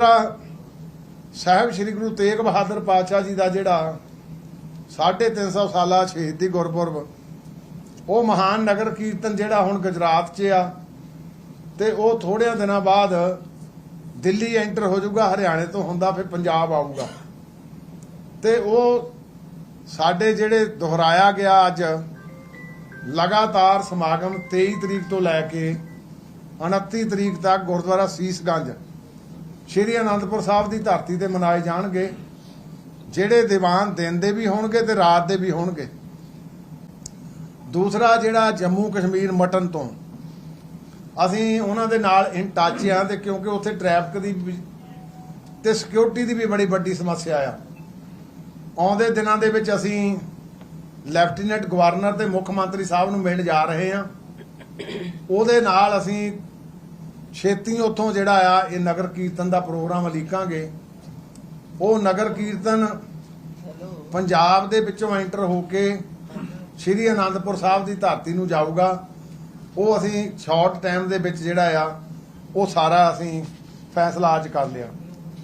ਸਾਹਿਬ ਸ੍ਰੀ ਗੁਰੂ ਤੇਗ ਬਹਾਦਰ ਪਾਤਸ਼ਾਹ ਜੀ ਦਾ ਜਿਹੜਾ 350 ਸਾਲਾ ਸ਼ਹੀਦੀ ਗੁਰਪੁਰਬ, ਉਹ ਮਹਾਨ ਨਗਰ ਕੀਰਤਨ ਜਿਹੜਾ ਹੁਣ ਗੁਜਰਾਤ 'ਚ ਆ, ਤੇ ਉਹ ਥੋੜਿਆਂ ਦਿਨਾਂ ਬਾਅਦ ਦਿੱਲੀ ਐਂਟਰ ਹੋ ਜਾਊਗਾ, ਹਰਿਆਣੇ ਤੋਂ ਹੁੰਦਾ, ਫਿਰ ਪੰਜਾਬ ਆਊਗਾ। ਤੇ ਉਹ ਸਾਡੇ ਜਿਹੜੇ ਦੁਹਰਾਇਆ ਗਿਆ ਅੱਜ ਲਗਾਤਾਰ ਸਮਾਗਮ 23 ਤਰੀਕ ਤੋਂ ਲੈ ਕੇ 29 ਤਰੀਕ ਤੱਕ ਗੁਰਦੁਆਰਾ ਸੀਸਗੰਜ ਸ਼੍ਰੀ ਅਨੰਦਪੁਰ ਸਾਹਿਬ ਦੀ ਧਰਤੀ ਤੇ ਮਨਾਏ ਜਾਣਗੇ। ਜਿਹੜੇ ਦੀਵਾਨ ਦਿਨ ਦੇ ਵੀ ਹੋਣਗੇ ਤੇ ਰਾਤ ਦੇ ਵੀ ਹੋਣਗੇ। ਦੂਸਰਾ ਜਿਹੜਾ ਜੰਮੂ ਕਸ਼ਮੀਰ ਮਟਨ ਤੋਂ। ਅਸੀਂ ਉਹਨਾਂ ਦੇ ਨਾਲ ਇਨ ਟੱਚ ਆ ਤੇ ਕਿਉਂਕਿ ਉੱਥੇ ਟ੍ਰੈਫਿਕ ਦੀ ਵੀ ਤੇ ਸਿਕਿਉਰਿਟੀ ਦੀ ਵੀ ਬੜੀ ਵੱਡੀ ਸਮੱਸਿਆ ਆ। ਆਉਂਦੇ ਦਿਨਾਂ ਦੇ ਵਿੱਚ ਅਸੀਂ ਲੈਫਟੀਨੈਂਟ ਗਵਰਨਰ ਤੇ ਮੁੱਖ ਮੰਤਰੀ ਸਾਹਿਬ ਨੂੰ ਮਿਲਣ ਜਾ ਰਹੇ ਹਾਂ ਉਹਦੇ ਨਾਲ ਅਸੀਂ ਛੇਤੀ ਉੱਥੋਂ ਜਿਹੜਾ ਆ, ਇਹ ਨਗਰ ਕੀਰਤਨ ਦਾ ਪ੍ਰੋਗਰਾਮ ਲਿਖਾਂਗੇ ਉਹ ਨਗਰ ਕੀਰਤਨ ਪੰਜਾਬ ਦੇ ਵਿੱਚੋਂ ਐਂਟਰ ਹੋ ਕੇ ਸ਼੍ਰੀ ਅਨੰਦਪੁਰ ਸਾਹਿਬ ਦੀ ਧਰਤੀ ਨੂੰ ਜਾਊਗਾ। ਉਹ ਅਸੀਂ ਸ਼ਾਰਟ ਟਾਈਮ ਦੇ ਵਿੱਚ ਜਿਹੜਾ ਆ, ਉਹ ਸਾਰਾ ਅਸੀਂ ਫੈਸਲਾ ਅੱਜ ਕਰ ਲਿਆ।